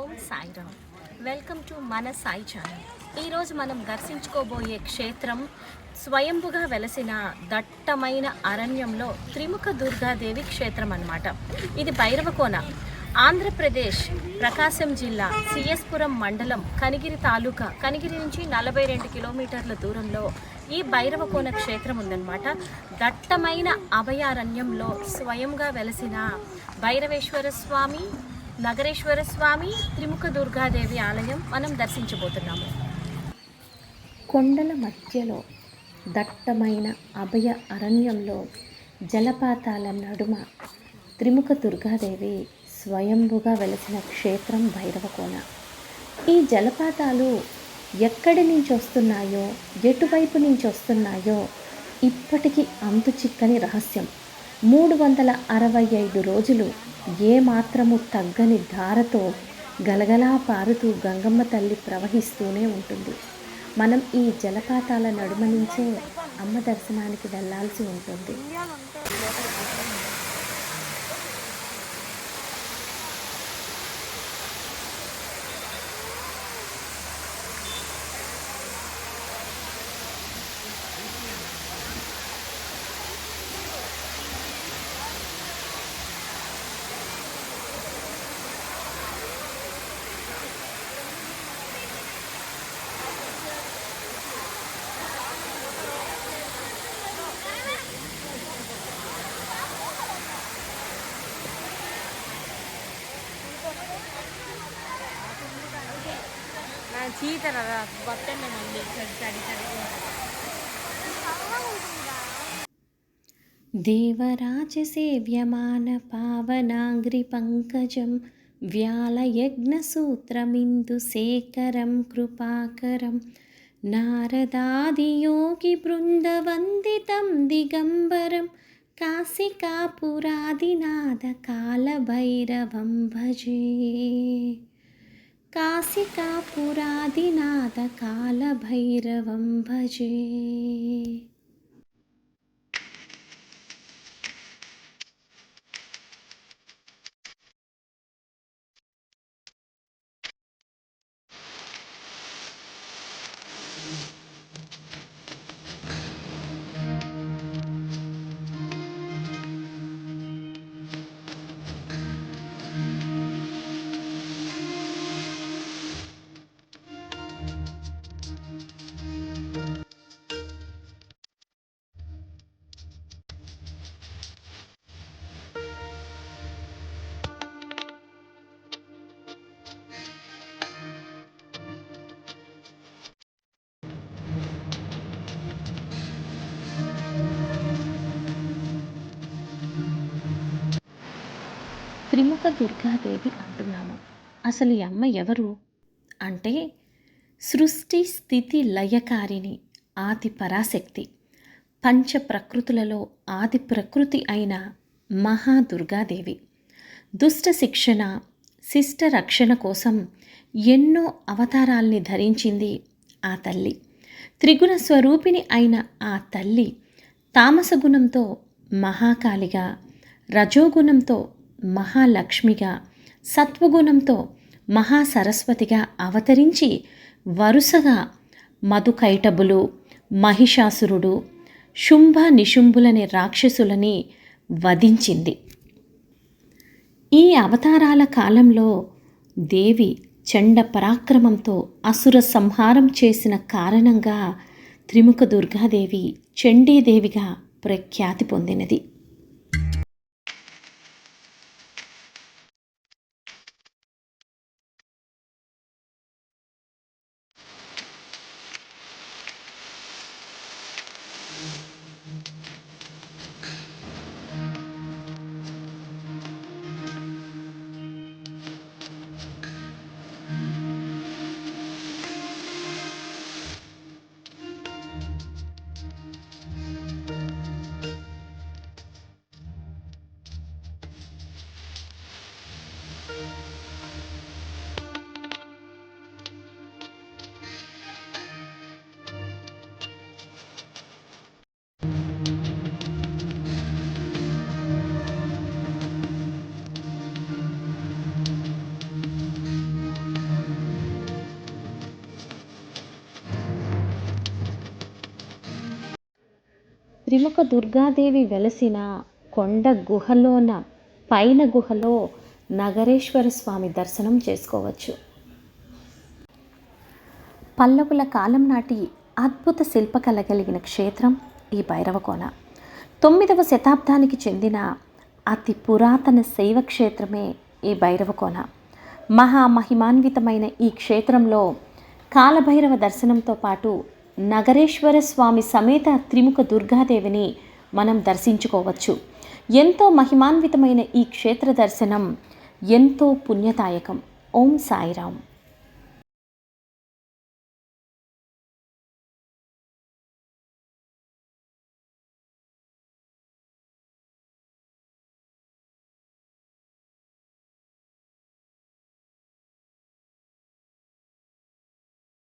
Om Sairam. Welcome to మన Sai channel. ఈరోజు మనం దర్శించుకోబోయే క్షేత్రం స్వయంభుగా వెలసిన దట్టమైన అరణ్యంలో త్రిముఖ దుర్గాదేవి క్షేత్రం అన్నమాట. ఇది భైరవకోన ఆంధ్రప్రదేశ్ ప్రకాశం జిల్లా సిఎస్పురం మండలం కనిగిరి తాలూకా కనిగిరి నుంచి నలభై రెండు కిలోమీటర్ల దూరంలో ఈ భైరవకోన క్షేత్రం ఉందన్నమాట. దట్టమైన అభయారణ్యంలో స్వయంగా వెలసిన భైరవేశ్వర స్వామి నగరేశ్వర స్వామి త్రిముఖ దుర్గాదేవి ఆలయం మనం దర్శించబోతున్నాము. కొండల మధ్యలో దట్టమైన అభయ అరణ్యంలో జలపాతాల నడుమ త్రిముఖ దుర్గాదేవి స్వయంభుగా వెలసిన క్షేత్రం భైరవకోన. ఈ జలపాతాలు ఎక్కడి నుంచి వస్తున్నాయో ఎటువైపు నుంచి వస్తున్నాయో ఇప్పటికీ అంతు చిక్కని రహస్యం. మూడు వందల అరవై ఐదు రోజులు ఏ మాత్రము తగ్గని ధారతో గలగలా పారుతూ గంగమ్మ తల్లి ప్రవహిస్తూనే ఉంటుంది. మనం ఈ జలపాతాల నడుమ నుంచే అమ్మ దర్శనానికి వెళ్ళాల్సి ఉంటుంది. చీత బట్టండి దేవరాజ సేవ్యమాన పావనాగ్రి పంకజం వ్యాలయజ్ఞసూత్రమిందు సేకరం కృపాకరం నారదాదియోగి బృందవందితం దిగంబరం కాశికాపురాదినాథ కాలభైరవం భజే काशिकापुरादिनाथकालभैरवं भजे త్రిముఖ దుర్గాదేవి అంటున్నాము. అసలు ఈ అమ్మ ఎవరు? అంటే సృష్టి స్థితి లయకారిణి ఆది పరాశక్తి. పంచ ప్రకృతులలో ఆది ప్రకృతి అయిన మహాదుర్గాదేవి. దుష్ట శిక్షణ శిష్ట రక్షణ కోసం ఎన్నో అవతారాల్ని ధరించింది ఆ తల్లి. త్రిగుణ స్వరూపిణి అయిన ఆ తల్లి తామసగుణంతో మహాకాళిగా రజోగుణంతో మహాలక్ష్మిగా సత్వగుణంతో మహాసరస్వతిగా అవతరించి వరుసగా మధుకైటబులు మహిషాసురుడు శుంభ నిశుంభులనే రాక్షసులని వధించింది. ఈ అవతారాల కాలంలో దేవి చండ పరాక్రమంతో అసుర సంహారం చేసిన కారణంగా త్రిముఖ దుర్గాదేవి చండీదేవిగా ప్రఖ్యాతి పొందినది. mm త్రిముఖ దుర్గాదేవి వెలసిన కొండ గుహలోన పైన గుహలో నగరేశ్వర స్వామి దర్శనం చేసుకోవచ్చు. పల్లవుల కాలం నాటి అద్భుత శిల్పకళ కలిగిన క్షేత్రం ఈ భైరవకోన తొమ్మిదవ శతాబ్దానికి చెందిన అతి పురాతన శైవ క్షేత్రమే ఈ భైరవకోన మహామహిమాన్వితమైన ఈ క్షేత్రంలో కాలభైరవ దర్శనంతో పాటు నగరేశ్వర స్వామి సమేత త్రిముఖ దుర్గాదేవిని మనం దర్శించుకోవచ్చు. ఎంతో మహిమాన్వితమైన ఈ క్షేత్ర దర్శనం ఎంతో పుణ్యదాయకం. ఓం సాయిరామ్.